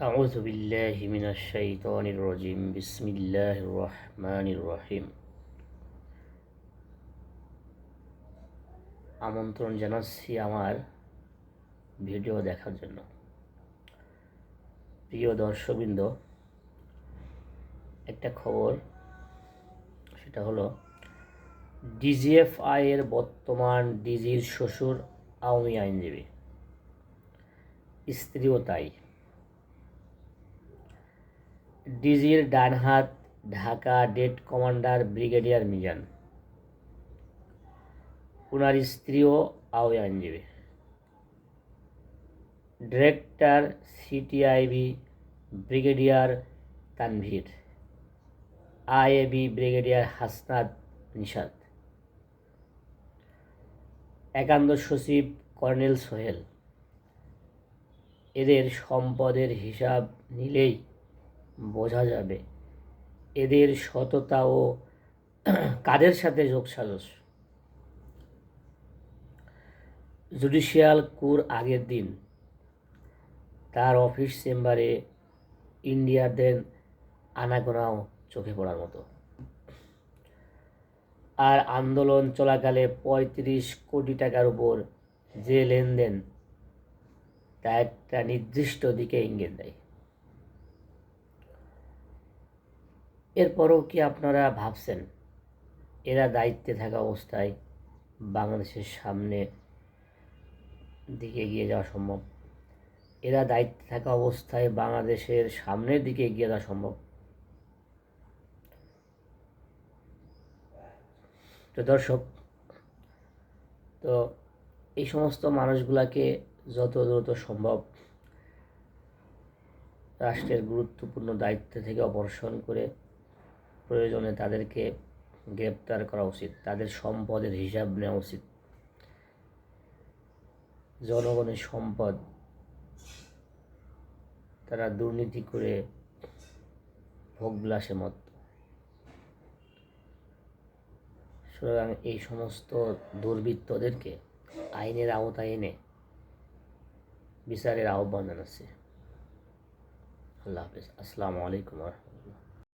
أعوذ بالله من الشيطان الرجيم بسم الله الرحمن الرحيم আমন্ত্রণ জানাচ্ছি আমার ভিডিও দেখার জন্য প্রিয় দর্শকবৃন্দ একটা খবর সেটা হলো ডিজিএফআই এর বর্তমান ডিজির শ্বশুর আওয়ামী আইনজীবী স্ত্রীও তাই ডিজির ডান হাত ঢাকা ডেট কমান্ডার ব্রিগেডিয়ার মিজান। ওনার স্ত্রীও আওয়ামী আইনজীবী director, CTIB brigadier Tanvir. IAB brigadier Hasnat Nishad একান্ত সচিব কর্নেল সোহেল। এদের সম্পদের হিসাব নিলেই বোঝা যাবে। এদের সততা ও কাদের সাথে যোগসাজস? জুডিশিয়াল কুর আগের দিন। তার অফিস চেম্বারে ইন্ডিয়াদের আনাগোনাও চোখে পড়ার মতো। আর আন্দোলন চলাকালে পঁয়ত্রিশ কোটি টাকার উপর যে লেনদেন, তা একটা নির্দিষ্ট দিকে ইঙ্গিত দেয়। এরপরও কি আপনারা ভাবছেন? এরা দায়িত্বে থাকা অবস্থায় বাংলাদেশের সামনে দিকে এগিয়ে যাওয়া সম্ভব? এরা দায়িত্বে থাকা অবস্থায় বাংলাদেশের সামনের দিকে এগিয়ে যাওয়া সম্ভব? তো দর্শক, তো এই সমস্ত মানুষগুলাকে যত দ্রুত সম্ভব রাষ্ট্রের গুরুত্বপূর্ণ দায়িত্ব থেকে অপসারণ করে প্রয়োজনে তাদেরকে গ্রেপ্তার করা উচিত। তাদের সম্পদের হিসাব নেওয়া উচিত। জনগণের সম্পদ তারা দুর্নীতি করে ভোগবিলাসে মত। সুতরাং এই সমস্ত দুর্বৃত্তদেরকে আইনের আওতায় এনে বিচারের আহ্বান জানাচ্ছে। আল্লাহ হাফিজ। আসসালামু আলাইকুম রহমতুল্লাহ।